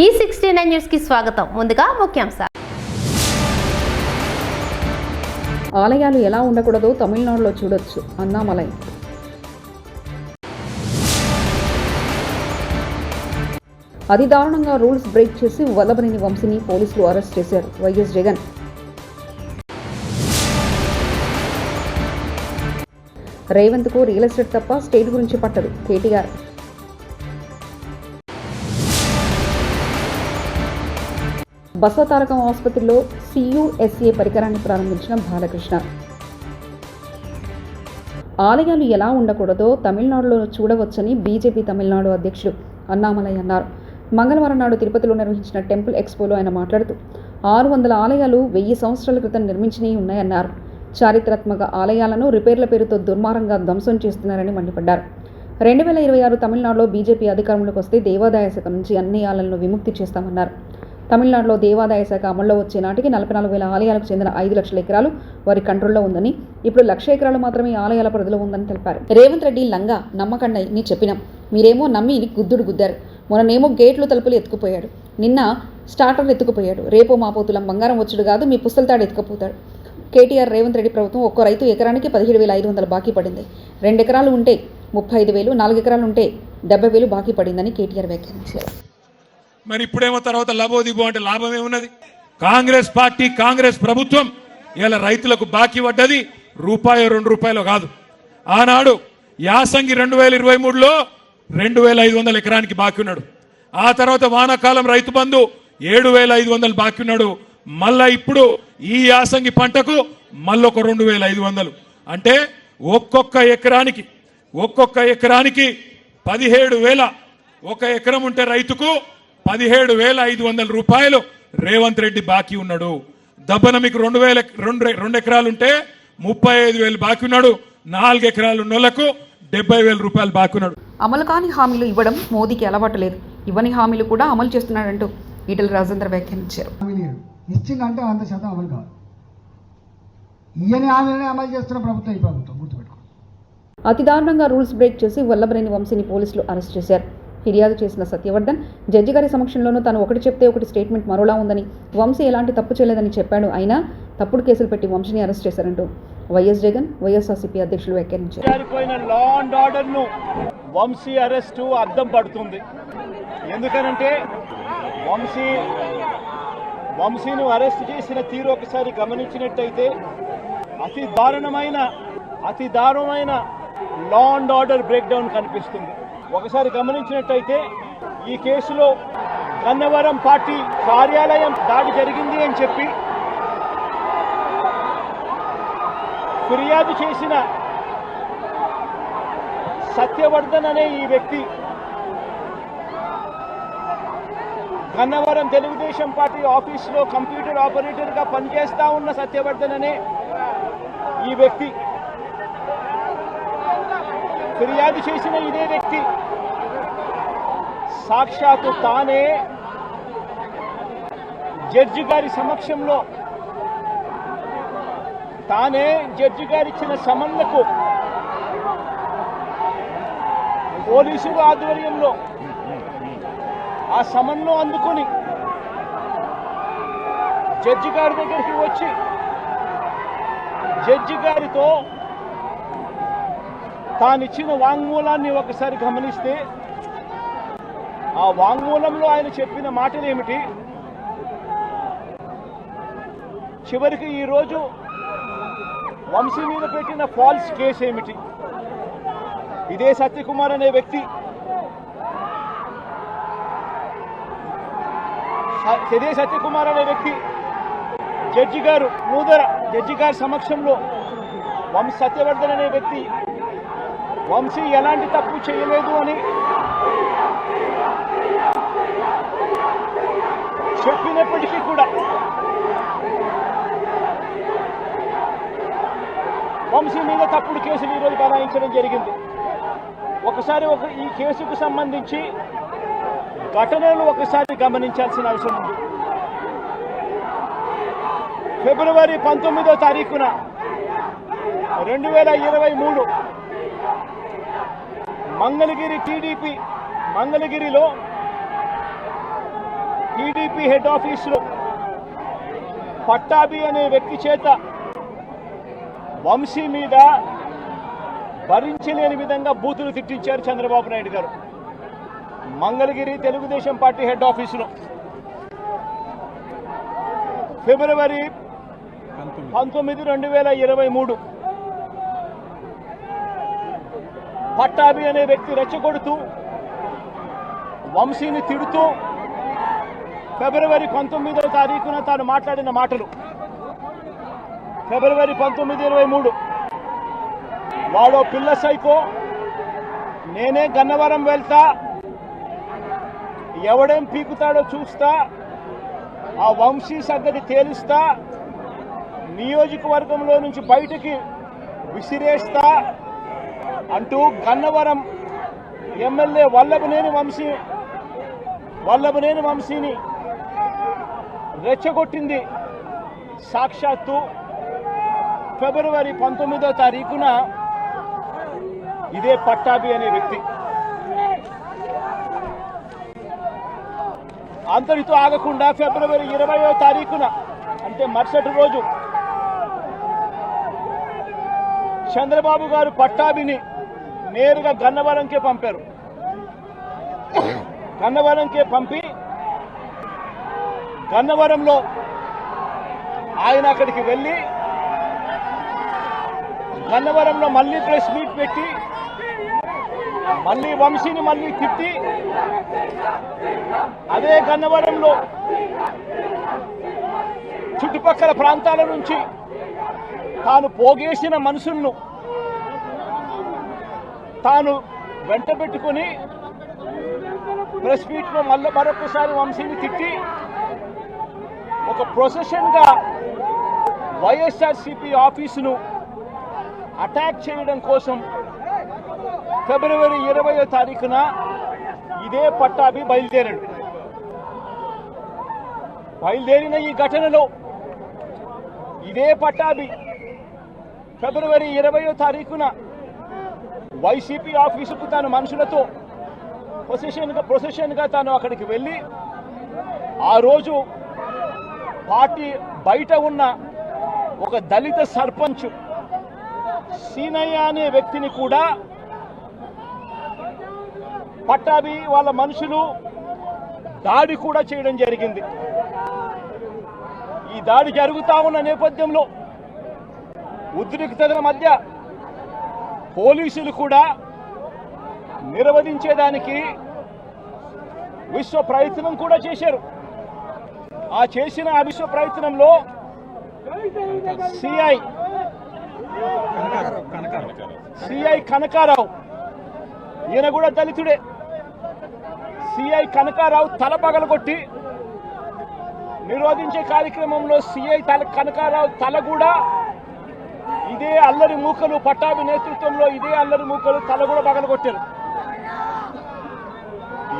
ఈ sixty nine న్యూస్కి స్వాగతం. ముందుగా ముఖ్యాంశాలు. ఆలయాలు ఎలా ఉండకూడదో తమిళనాడులో చూడొచ్చు. అన్నామలై. అతి దారుణంగా రూల్స్ బ్రేక్ చేసి వల్లభనేని వంశీని పోలీసులు అరెస్ట్ చేశారు వైఎస్ జగన్. రేవంత్కు రియల్ ఎస్టేట్ తప్ప స్టేట్ గురించి పట్టదు కేటీఆర్. బసవతారకం ఆసుపత్రిలో సియుఎస్ఏ పరికరాన్ని ప్రారంభించిన బాలకృష్ణ. ఆలయాలు ఎలా ఉండకూడదో తమిళనాడులో చూడవచ్చని బీజేపీ తమిళనాడు అధ్యక్షుడు అన్నామలై అన్నారు. మంగళవారం నాడు తిరుపతిలో నిర్వహించిన టెంపుల్ ఎక్స్పోలో ఆయన మాట్లాడుతూ ఆరు వందల ఆలయాలు వెయ్యి సంవత్సరాల క్రితం నిర్మించినవి ఉన్నాయన్నారు. చారిత్రాత్మక ఆలయాలను రిపేర్ల పేరుతో దుర్మార్గంగా ధ్వంసం చేస్తున్నారని మండిపడ్డారు. రెండు వేల ఇరవై ఆరు తమిళనాడులో బీజేపీ అధికారంలోకి వస్తే దేవాదాయ శాఖ నుంచి అన్ని ఆలయాలను విముక్తి చేస్తామన్నారు. తమిళనాడులో దేవాదాయ శాఖ అమల్లో వచ్చే నాటికి నలభై నాలుగు వేల ఆలయాలకు చెందిన ఐదు లక్షల ఎకరాలు వారి కంట్రోల్లో ఉందని ఇప్పుడు లక్ష ఎకరాలు మాత్రమే ఆలయాల పరిధిలో ఉందని తెలిపారు. రేవంత్ రెడ్డి లంగా నమ్మకండి అని చెప్పినాం. మీరేమో నమ్మి గుద్దుడు గుద్దారు. మొన్ననేమో గేట్లు తలుపులు ఎత్తుకుపోయాడు. నిన్న స్టార్టర్ ఎత్తుకుపోయాడు. రేపో మాపోతులం బంగారం వచ్చుడు కాదు మీ పుస్తలతాడు ఎత్తుకుపోతాడు. కేటీఆర్ రేవంత్ రెడ్డి ప్రభుత్వం ఒక్కో రైతు ఎకరానికి పదిహేడు వేల ఐదు వందలు బాకీ పడింది. రెండు ఎకరాలు ఉంటే ముప్పై ఐదు వేలు నాలుగు ఎకరాలు ఉంటే డెబ్బై వేలు బాకీ పడిందని కేటీఆర్ వ్యాఖ్యానించారు. మరి ఇప్పుడేమో తర్వాత లాభోదిబో అంటే లాభం ఏమున్నది కాంగ్రెస్ పార్టీ కాంగ్రెస్ ప్రభుత్వం ఇలా రైతులకు బాకీ పడ్డది. రూపాయి రెండు రూపాయలు కాదు. ఆనాడు యాసంగి రెండు వేల ఇరవై మూడులో రెండు వేల ఐదు వందల ఎకరానికి బాకీ ఉన్నాడు. ఆ తర్వాత వానాకాలం రైతు బంధు ఏడు వేల ఐదు వందలు బాకీ ఉన్నాడు. మళ్ళా ఇప్పుడు ఈ యాసంగి పంటకు మళ్ళొక రెండు వేల ఐదు వందలు. అంటే ఒక్కొక్క ఎకరానికి ఒక్కొక్క ఎకరానికి పదిహేడు వేల ఒక ఎకరం ఉంటే రైతుకు పదిహేడు వేల ఐదు వందల రూపాయలు రేవంత్ రెడ్డి బాకీ ఉన్నాడు. దబ్బన మీకు రెండు వేల రెండు రెండు ఎకరాలు ఉంటే ముప్పై ఐదు వేలు బాకీ ఉన్నాడు. నాలుగు ఎకరాలు ఉన్నోళ్ళకు డెబ్బై వేల రూపాయలు బాకీ ఉన్నాడు. అమలు కాని హామీలు ఇవ్వడం మోదీకి అలవాటు లేదు ఇవ్వని హామీలు కూడా అమలు చేస్తున్నాడంటూ ఈటల రాజేంద్ర వ్యాఖ్యానించారు. ఇచ్చిందంటే వంద శాతం అమలు కావాలి ఈయన హామీలనే అమలు చేస్తున్న ప్రభుత్వం ఈ ప్రభుత్వం. గుర్తుపెట్టుకో. అతి దారుణంగా రూల్స్ బ్రేక్ చేసి వల్లభనేని వంశీని పోలీసులు అరెస్ట్ చేశారు. ఫిర్యాదు చేసిన సత్యవర్ధన్ జడ్జి గారి సమక్షంలోనూ తాను ఒకటి చెప్తే ఒకటి స్టేట్మెంట్ మరోలా ఉందని వంశీ ఎలాంటి తప్పు చేయలేదని చెప్పాడు. అయినా తప్పుడు కేసులు పెట్టి వంశీని అరెస్ట్ చేశారంటూ వైఎస్ జగన్ వైఎస్ఆర్సీపీ అధ్యక్షులు వ్యాఖ్యానించారు. వంశీ అరెస్టు అర్థం పడుతుంది. ఎందుకనంటే వంశీ వంశీను అరెస్ట్ చేసిన తీరు ఒకసారి గమనించినట్టయితే అతి దారుణమైన అతి దారుణమైన law and order break down కనిపిస్తుంది. ఒకసారి గమనించినట్టయితే ఈ కేసులో గన్నవరం పార్టీ కార్యాలయం దాడి జరిగింది అని చెప్పి ఫిర్యాదు చేసిన సత్యవర్ధన్ అనే ఈ వ్యక్తి గన్నవరం తెలుగుదేశం పార్టీ ఆఫీసులో కంప్యూటర్ ఆపరేటర్గా పనిచేస్తా ఉన్న సత్యవర్ధన్ అనే ఈ వ్యక్తి ఫిర్యాదు చేసిన ఇదే వ్యక్తి. సాక్షాత్తు తానే జడ్జి గారి సమక్షంలో తానే జడ్జి గారిచ్చిన సమన్లకు పోలీసుల ఆధ్వర్యంలో ఆ సమన్ను అందుకొని జడ్జి గారి దగ్గరికి వచ్చి జడ్జి గారితో తానిచ్చిన వాంగ్మూలాన్ని ఒకసారి గమనిస్తే ఆ వాంగ్మూలంలో ఆయన చెప్పిన మాటలు ఏమిటి చివరికి ఈరోజు వంశీ మీద పెట్టిన ఫాల్స్ కేసు ఏమిటి ఇదే సత్యకుమార్ అనే వ్యక్తి ఇదే సత్యకుమార్ అనే వ్యక్తి జడ్జి గారు మూదర జడ్జి గారి సమక్షంలో వంశ సత్యవర్ధన్ అనే వ్యక్తి వంశీ ఎలాంటి తప్పు చేయలేదు అని చెప్పినప్పటికీ కూడా వంశీ మీద తప్పుడు కేసులు ఈరోజు బనాయించడం జరిగింది. ఒకసారి ఒక ఈ కేసుకు సంబంధించి ఘటనలు ఒకసారి గమనించాల్సిన అవసరం ఉంది. ఫిబ్రవరి పంతొమ్మిదో తారీఖున రెండు వేల ఇరవై మూడు మంగళగిరి టీడీపీ మంగళగిరిలో టీడీపీ హెడ్ ఆఫీసులో పట్టాభి అనే వ్యక్తి చేత వంశీ మీద భరించలేని విధంగా బూతులు తిట్టించారు చంద్రబాబు నాయుడు గారు. మంగళగిరి తెలుగుదేశం పార్టీ హెడ్ ఆఫీసులో. ఫిబ్రవరి పంతొమ్మిది రెండు వేల ఇరవై మూడు. పట్టాభి అనే వ్యక్తి రెచ్చగొడుతూ వంశీని తిడుతూ ఫిబ్రవరి పంతొమ్మిదవ తారీఖున తాను మాట్లాడిన మాటలు. ఫిబ్రవరి పంతొమ్మిది ఇరవై మూడు. వాడో పిల్ల సైకో నేనే గన్నవరం వెళ్తా ఎవడేం పీకుతాడో చూస్తా ఆ వంశీ సంగతి తేలుస్తా నియోజకవర్గంలో నుంచి బయటికి విసిరేస్తా అంటూ గన్నవరం ఎమ్మెల్యే వల్లభనేని వంశీ వల్లభనేని వంశీని రెచ్చగొట్టింది. సాక్షాత్తు ఫిబ్రవరి పంతొమ్మిదో తారీఖున ఇదే పట్టాభి అనే వ్యక్తి. అంతటితో ఆగకుండా ఫిబ్రవరి ఇరవయో తారీఖున అంటే మరుసటి రోజు చంద్రబాబు గారు పట్టాభిని నేరుగా గన్నవరంకే పంపారు. గన్నవరంకే పంపి గన్నవరంలో ఆయన అక్కడికి వెళ్ళి గన్నవరంలో మళ్ళీ ప్రెస్ మీట్ పెట్టి మళ్ళీ వంశీని మళ్ళీ తిట్టి అదే గన్నవరంలో చుట్టుపక్కల ప్రాంతాల నుంచి తాను పోగేసిన మనుషులను తాను వెంట పెట్టుకుని ప్రెస్ మీట్లో మళ్ళీ మరొకసారి వంశీని తిట్టి ఒక ప్రొసెషన్గా వైఎస్ఆర్సిపి ఆఫీసును అటాక్ చేయడం కోసం ఫిబ్రవరి ఇరవయో తారీఖున ఇదే పట్టాభి బయలుదేరాడు. బయలుదేరిన ఈ ఘటనలో ఇదే పట్టాభి ఫిబ్రవరి ఇరవయో తారీఖున వైసీపీ ఆఫీసుకు తన మనుషులతో ప్రొసెషన్గా ప్రొసెషన్గా తాను అక్కడికి వెళ్ళి ఆ రోజు పార్టీ బయట ఉన్న ఒక దళిత సర్పంచ్ సీనయ్య అనే వ్యక్తిని కూడా పట్టాభి వాళ్ళ మనుషులు దాడి కూడా చేయడం జరిగింది. ఈ దాడి జరుగుతా ఉన్న నేపథ్యంలో ఉద్రిక్తతల మధ్య పోలీసులు కూడా నిర్వహించేదానికి విశ్వ ప్రయత్నం కూడా చేశారు. ఆ చేసిన ఆ విశ్వ ప్రయత్నంలో సిఐ సిఐ కనకారావు ఈయన కూడా దళితుడే. సిఐ కనకారావు తల పగలగొట్టి నిరోధించే కార్యక్రమంలో సిఐ తల కనకారావు తల కూడా ఇదే అల్లరి మూకలు పట్టాభి నేతృత్వంలో ఇదే అల్లరి మూకలు తల కూడా పగలగొట్టారు.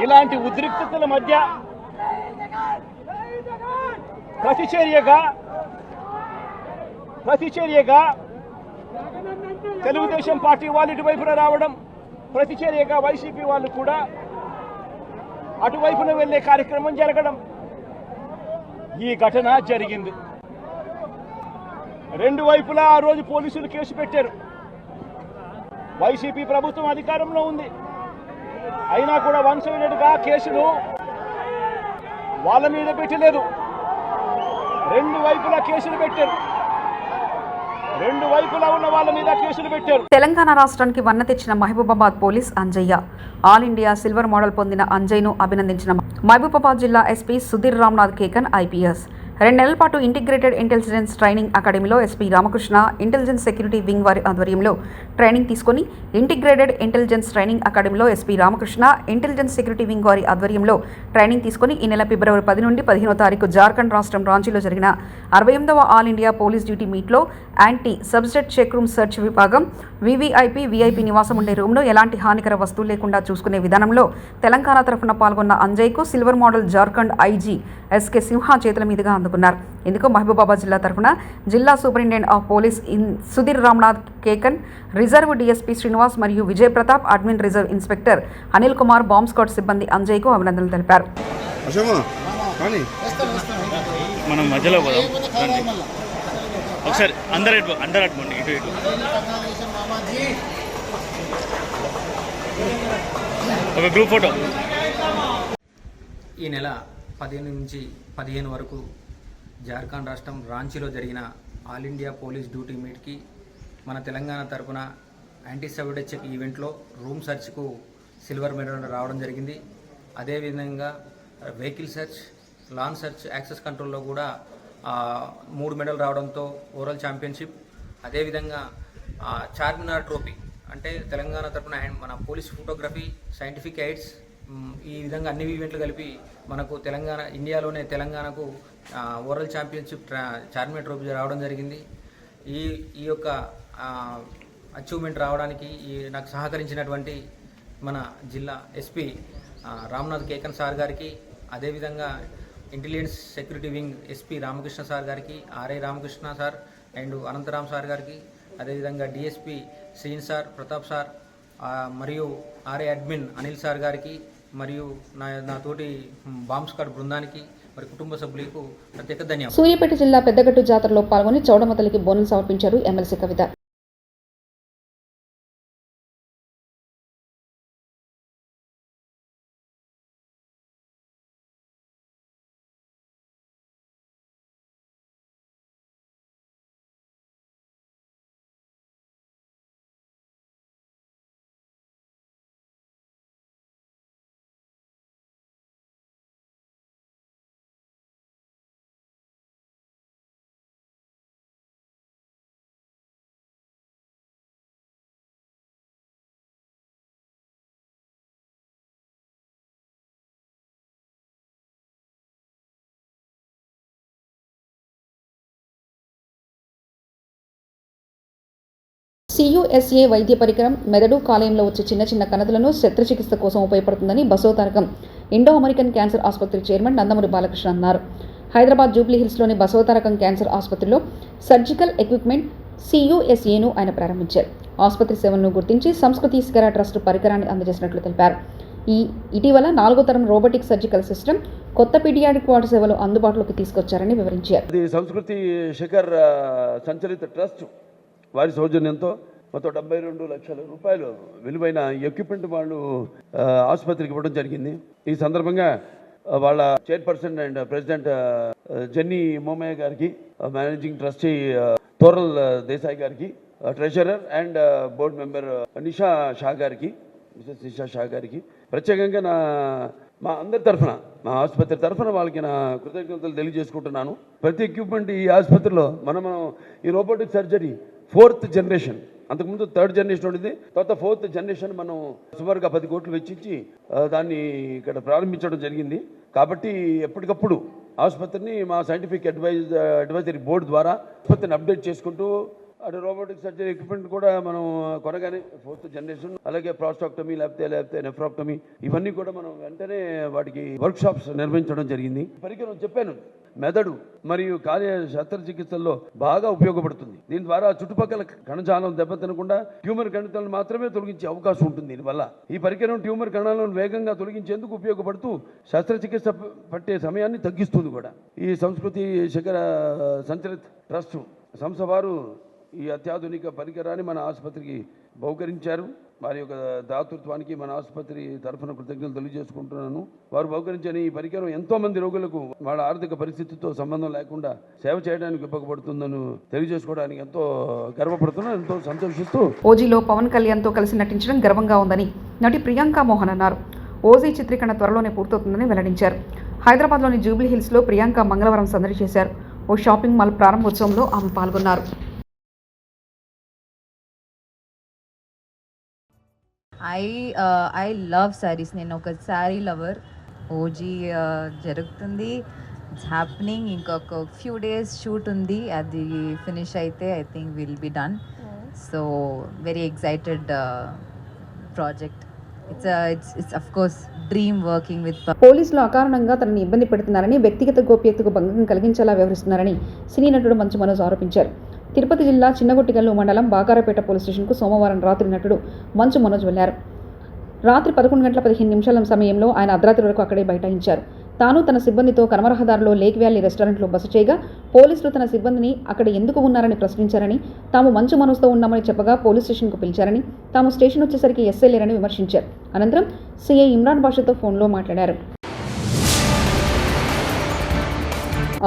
ఇలాంటి ఉద్రిక్తతల మధ్య ప్రతిచర్యగా ప్రతిచర్యగా తెలుగుదేశం పార్టీ వాళ్ళు ఇటువైపున రావడం ప్రతిచర్యగా వైసీపీ వాళ్ళు కూడా అటువైపున వెళ్ళే కార్యక్రమం జరగడం ఈ ఘటన జరిగింది. రెండు వైపులా ఆ రోజు పోలీసులు కేసు పెట్టారు. వైసీపీ ప్రభుత్వం అధికారంలో ఉంది. అయినా కూడా వన్ సైడెడ్గా కేసులు వాళ్ళ మీద పెట్టలేదు. రెండు వైపులా కేసులు పెట్టారు. రెండు వైపులా ఉన్న వాళ్ళ మీద కేసులు పెట్టారు. తెలంగాణ రాష్ట్రానికి వన్న తెచ్చిన Mahabubabad police Anjaiah all India silver medal పొందిన అంజయ్ను అభినందించిన మహబూబాబాద్ జిల్లా ఎస్పీ సుధీర్ రామ్నాథ్ కేకన్ ఐపీఎస్. రెండు నెలల పాటు ఇంటిగ్రేటెడ్ ఇంటెలిజెన్స్ ట్రైనింగ్ అకాడమీలో SP Ramakrishna intelligence security wing వారి ఆధ్వర్యంలో ట్రైనింగ్ తీసుకొని ఇంటిగ్రేటెడ్ ఇంటెలిజెన్స్ ట్రైనింగ్ అకాడమీలో SP Ramakrishna intelligence security wing వారి ఆధ్వర్యంలో ట్రైనింగ్ తీసుకొని ఈ నెల ఫిబ్రవరి పది నుండి పదిహేనో తారీఖు జార్ఖండ్ రాష్ట్రం రాంచీలో జరిగిన అరవై ఎనిమిదవ ఆల్ ఇండియా పోలీస్ డ్యూటీ మీట్లో anti subject check room search విభాగం వివిఐపి వీఐపీ నివాసం ఉండే రూమ్లో ఎలాంటి హానికర వస్తువులు లేకుండా చూసుకునే విధానంలో తెలంగాణ తరఫున పాల్గొన్న అంజయ్కు silver medal Jharkhand IG SK Simha చేతుల మీదుగా అందుకున్నారు. ఇందుకు మహబూబాబాద్ జిల్లా తరఫున జిల్లా superintendent of police in Sudhir Ramnath Kekan reserve DSP Srinivas మరియు Vijay Pratap admin reserve inspector Anil Kumar bomb squad సిబ్బంది అంజయ్కు అభినందనలు తెలిపారు. అశోమా మనం మధ్యలో పోదాం. రండి. ఒకసారి అందరు ఇటు అందరు అట్టుకోండి ఇటు ఇటు. ఒక గ్రూప్ ఫోటో. ఈ నెల పదిహేను నుంచి పదిహేను వరకు జార్ఖండ్ రాష్ట్రం రాంచీలో జరిగిన ఆల్ ఇండియా పోలీస్ డ్యూటీ మీట్కి మన తెలంగాణ తరపున యాంటీ సబిడెచ్ఎఫ్ ఈవెంట్లో రూమ్ సెర్చ్కు సిల్వర్ మెడల్ రావడం జరిగింది. అదేవిధంగా vehicle search lawn search access కంట్రోల్లో కూడా మూడు మెడల్ రావడంతో ఓవరాల్ ఛాంపియన్షిప్. అదేవిధంగా చార్మినార్ ట్రోఫీ అంటే తెలంగాణ తరపున అండ్ మన పోలీస్ ఫోటోగ్రఫీ సైంటిఫిక్ ఎయిడ్స్ ఈ విధంగా అన్ని ఈవెంట్లు కలిపి మనకు తెలంగాణ ఇండియాలోనే తెలంగాణకు వరల్డ్ ఛాంపియన్షిప్ ట్రా- చార్మినార్ ట్రోఫీ రావడం జరిగింది. ఈ ఈ యొక్క అచీవ్మెంట్ రావడానికి ఈ నాకు సహకరించినటువంటి మన జిల్లా ఎస్పీ రామ్నాథ్ కేకన్ సార్ గారికి అదేవిధంగా intelligence security wing SP Ramakrishna sir గారికి RI Ramakrishna sir and Anantharam sir గారికి అదేవిధంగా డిఎస్పి శ్రీన్ సార్ ప్రతాప్ సార్ మరియు ఆర్ఏ అడ్మిన్ అనిల్ సార్ గారికి మరియు నా నా తోటి బాంబ్ స్క్వాడ్ బృందానికి మరి కుటుంబ సభ్యులకు ప్రత్యేక ధన్యవాదాలు. సూర్యాపేట జిల్లా పెద్దగట్టు జాతరలో పాల్గొని చౌడమతలికి బోనం సమర్పించారు ఎమ్మెల్సీ కవిత. సియుఎస్ఏ వైద్య పరికరం మెదడు కాలేయంలో వచ్చే చిన్న చిన్న కణతులను శస్త్రచికిత్స కోసం ఉపయోగపడుతుందని బసవతారకం ఇండో అమెరికన్ క్యాన్సర్ ఆసుపత్రి చైర్మన్ నందమూరి బాలకృష్ణ అన్నారు. హైదరాబాద్ జూబ్లీ హిల్స్లోని బసవతారకం క్యాన్సర్ ఆసుపత్రిలో సర్జికల్ ఎక్విప్మెంట్ సియుఎస్ఏను ఆయన ప్రారంభించారు. ఆసుపత్రి సేవలను గుర్తించి సంస్కృతి ఇస్కరా ట్రస్ట్ పరికరాన్ని అందజేసినట్లు తెలిపారు. ఈ ఇటీవల నాలుగో తరం రోబోటిక్ సర్జికల్ సిస్టమ్ కొత్త పీడియాటిక్ వార్డు సేవలు అందుబాటులోకి తీసుకొచ్చారని వివరించారు. సంస్కృతి శిఖర్ సంచలిత ట్రస్ట్ వారి సౌజన్యంతో మొత్తం డెబ్బై రెండు లక్షల రూపాయలు విలువైన ఎక్విప్మెంట్ వాళ్ళు ఆసుపత్రికి ఇవ్వడం జరిగింది. ఈ సందర్భంగా వాళ్ళ chairperson and president Jenny Momaya గారికి మేనేజింగ్ ట్రస్టీ తోరల్ దేశాయ్ గారికి treasurer treasurer and board member Nisha Shah గారికి మిసెస్ నిషా షా గారికి ప్రత్యేకంగా నా మా అందరి తరఫున మా ఆసుపత్రి తరఫున వాళ్ళకి నా కృతజ్ఞతలు తెలియజేసుకుంటున్నాను. ప్రతి ఎక్విప్మెంట్ ఈ ఆసుపత్రిలో మనం మనం ఈ రోబోటిక్ సర్జరీ ఫోర్త్ జనరేషన్. అంతకుముందు థర్డ్ జనరేషన్ ఉండేది. తర్వాత ఫోర్త్ జనరేషన్ మనం సుమారుగా పది కోట్లు వెచ్చించి దాన్ని ఇక్కడ ప్రారంభించడం జరిగింది. కాబట్టి ఎప్పటికప్పుడు ఆసుపత్రిని మా సైంటిఫిక్ అడ్వైజ్ అడ్వైజరీ బోర్డు ద్వారా ఆసుపత్రిని అప్డేట్ చేసుకుంటూ అటు రోబోటిక్ సర్జరీ ఎక్విప్మెంట్ కూడా మనం కొనగానే ఫోర్త్ జనరేషన్ అలాగే ప్రాస్టాక్టమీ లేకపోతే లేకపోతే నెఫ్రాక్టమీ ఇవన్నీ కూడా మనం వెంటనే వాటికి వర్క్ షాప్స్ నిర్వహించడం జరిగింది. పరికరం చెప్పాను మెదడు మరియు కార్య శస్త్రచికిత్సల్లో బాగా ఉపయోగపడుతుంది. దీని ద్వారా చుట్టుపక్కల కణజాలం దెబ్బతినకుండా ట్యూమర్ కణితాలను మాత్రమే తొలగించే అవకాశం ఉంటుంది. దీనివల్ల ఈ పరికరం ట్యూమర్ కణాలను వేగంగా తొలగించేందుకు ఉపయోగపడుతూ శస్త్రచికిత్స పట్టే సమయాన్ని తగ్గిస్తుంది కూడా. ఈ సంస్కృతి శిఖర సంచలిత ట్రస్ట్ సంస్థ వారు ఈ అత్యాధునిక పరికరాన్ని మన ఆసుపత్రికి బహుకరించారు. వారి యొక్క దాతృత్వానికి మన ఆసుపత్రి తరఫున కృతజ్ఞతలు తెలియజేసుకుంటున్నాను. వారు బహుకరించని ఈ పరికరం ఎంతో మంది రోగులకు వాళ్ళ ఆర్థిక పరిస్థితితో సంబంధం లేకుండా సేవ చేయడానికి ఉపయోగపడుతుందని తెలియజేసుకోవడానికి ఎంతో గర్వపడుతున్నాను. ఎంతో సంతోషిస్తూ ఓజీలో పవన్ కళ్యాణ్తో కలిసి నటించడం గర్వంగా ఉందని నటి ప్రియాంక మోహన్ అన్నారు. ఓజీ చిత్రీకరణ త్వరలోనే పూర్తవుతుందని వెల్లడించారు. హైదరాబాద్లోని జూబ్లీ హిల్స్లో ప్రియాంక మంగళవారం సందడి చేశారు. ఓ షాపింగ్ మాల్ ప్రారంభోత్సవంలో ఆమె పాల్గొన్నారు. ఐ ఐ లవ్ శారీస్ నేను ఒక శారీ లవర్ ఓజీ జరుగుతుంది. ఇట్స్ హ్యాపెనింగ్ ఇంకొక ఫ్యూ డేస్ షూట్ ఉంది. అది ఫినిష్ అయితే I think will be done so very excited project it's it's it's of course dream working with పోలీసులు అకారణంగా తనని ఇబ్బంది పెడుతున్నారని వ్యక్తిగత గోప్యతకు భంగం కలిగించేలా వ్యవహరిస్తున్నారని సినీ నటుడు మంచు మనోజ్ ఆరోపించారు. తిరుపతి జిల్లా చిన్నగొట్టిగల్లు మండలం బాకారపేట పోలీస్ స్టేషన్కు సోమవారం రాత్రి నటుడు మంచు మనోజ్ వెళ్ళారు. రాత్రి పదకొండు గంటల పదిహేను నిమిషాల సమయంలో ఆయన అర్ధరాత్రి వరకు అక్కడే బైఠాయించారు. తాను తన సిబ్బందితో కనమరహదారిలో లేక్ వ్యాలీ రెస్టారెంట్లో బస చేయగా పోలీసులు తన సిబ్బందిని అక్కడ ఎందుకు ఉన్నారని ప్రశ్నించారని తాము మంచు మనసుతో ఉన్నామని చెప్పగా పోలీస్ స్టేషన్కు పిలిచారని తాము స్టేషన్ వచ్చేసరికి ఎస్ఐ లేరని విమర్శించారు. అనంతరం సీఐ ఇమ్రాన్ బాషతో ఫోన్లో మాట్లాడారు.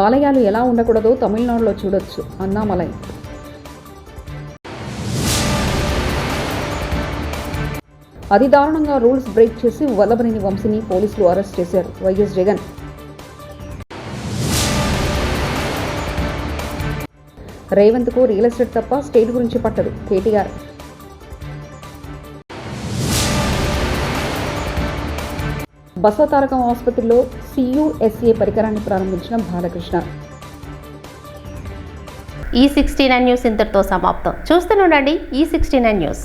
ఆలయాలు ఎలా ఉండకూడదో తమిళనాడులో చూడొచ్చు. అన్నామలై అతి దారుణంగా రూల్స్ బ్రేక్ చేసి వల్లభనేని వంశీని పోలీసులు అరెస్ట్ చేశారు వైఎస్ జగన్. రేవంత్కు రియల్ ఎస్టేట్ తప్ప స్టేట్ గురించి పట్టదు కేటీఆర్. బసవతారకం ఆసుపత్రిలో సియుఎస్ఏ పరికరాన్ని ప్రారంభించిన బాలకృష్ణ. ఈ సిక్స్టీ నైన్ న్యూస్ ఇంతటితో సమాప్తం. చూస్తూనే ఉండండి ఈ సిక్స్టీ నైన్ న్యూస్.